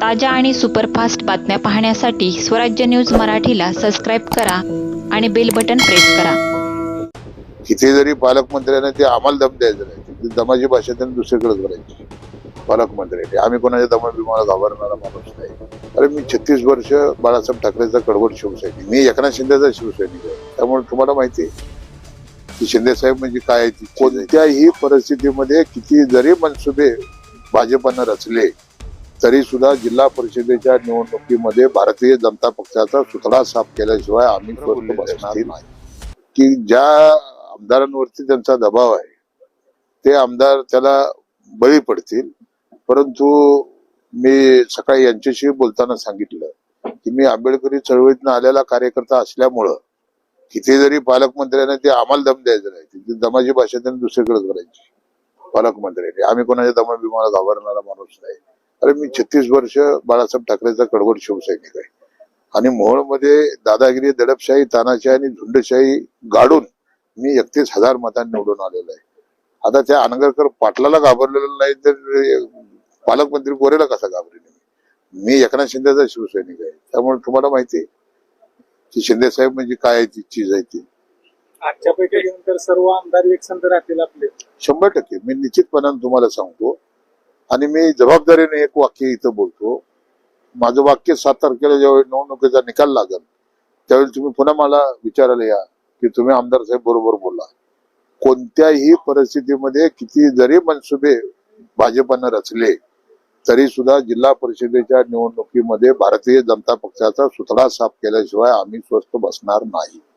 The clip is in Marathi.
ताज्या आणि सुपरफास्ट बातम्या पाहण्यासाठी स्वराज्य न्यूज मराठीला सबस्क्राईब करा आणि बेल बटन प्रेस करा. किती जरी पालकमंत्र्यांना ते आम्हाला दम द्यायचं नाही दमाची भाषा त्यांनी दुसरीकडे करायची पालकमंत्र्यांनी. आम्ही कोणाच्या दमा बिमाला घाबरणारा माणूस नाही. अरे मी छत्तीस वर्ष बाळासाहेब ठाकरेचा कडवट शिवसैनिक. मी एकनाथ शिंदेचा शिवसैनिक आहे. त्यामुळे तुम्हाला माहिती आहे. की शिंदे साहेब म्हणजे काय आहे ती कोणत्याही परिस्थितीमध्ये किती जरी मनसुबे भाजपनं रचले. तरी सुद्धा जिल्हा परिषदेच्या निवडणुकीमध्ये भारतीय जनता पक्षाचा सुतळा साफ केल्याशिवाय आम्ही स्वस्थ बसणार नाही. की ज्या आमदारांवरती त्यांचा दबाव आहे ते आमदार त्याला बळी पडतील. परंतु मी सकाळी यांच्याशी बोलताना सांगितलं की मी आंबेडकरी चळवळीतनं आलेला कार्यकर्ता असल्यामुळं किती जरी पालकमंत्र्यांना ते आम्हाला दम द्यायचं नाही दमाची भाषा त्यांनी दुसरीकडे करायची पालकमंत्र्यांनी. आम्ही कोणाच्या दमा बिमाला घाबरणारा माणूस नाही. अरे मी छत्तीस वर्ष बाळासाहेब ठाकरेचा कडवट शिवसैनिक आहे. आणि मोहोळमध्ये दादागिरी दडपशाही तानाशाही आणि झुंडशाही गाडून मी एकतीस हजार मतांनी निवडून आलेलो आहे. आता त्या अनगरकर पाटलाला घाबरलेलं नाही तर पालकमंत्री गोरेला कसा घाबरेल? मी एकनाथ शिंदेचा शिवसैनिक आहे. त्यामुळे तुम्हाला माहिती आहे की शिंदे साहेब म्हणजे काय आहे ती चीज आहे ती. आजच्या बैठकीनंतर सर्व आमदार एकसंध राहतील आपले. शंभर टक्के. मी निश्चितपणाने तुम्हाला सांगतो आणि मी जबाबदारीने एक वाक्य इथं बोलतो. माझं वाक्य सात तारखेला ज्यावेळी निवडणुकीचा निकाल लागेल त्यावेळी तुम्ही पुन्हा मला विचारायला या की तुम्ही आमदार साहेब बरोबर बोला. कोणत्याही परिस्थितीमध्ये किती जरी मनसुबे भाजपनं रचले तरी सुद्धा जिल्हा परिषदेच्या निवडणुकीमध्ये भारतीय जनता पक्षाचा सुतळा साफ केल्याशिवाय आम्ही स्वस्थ बसणार नाही.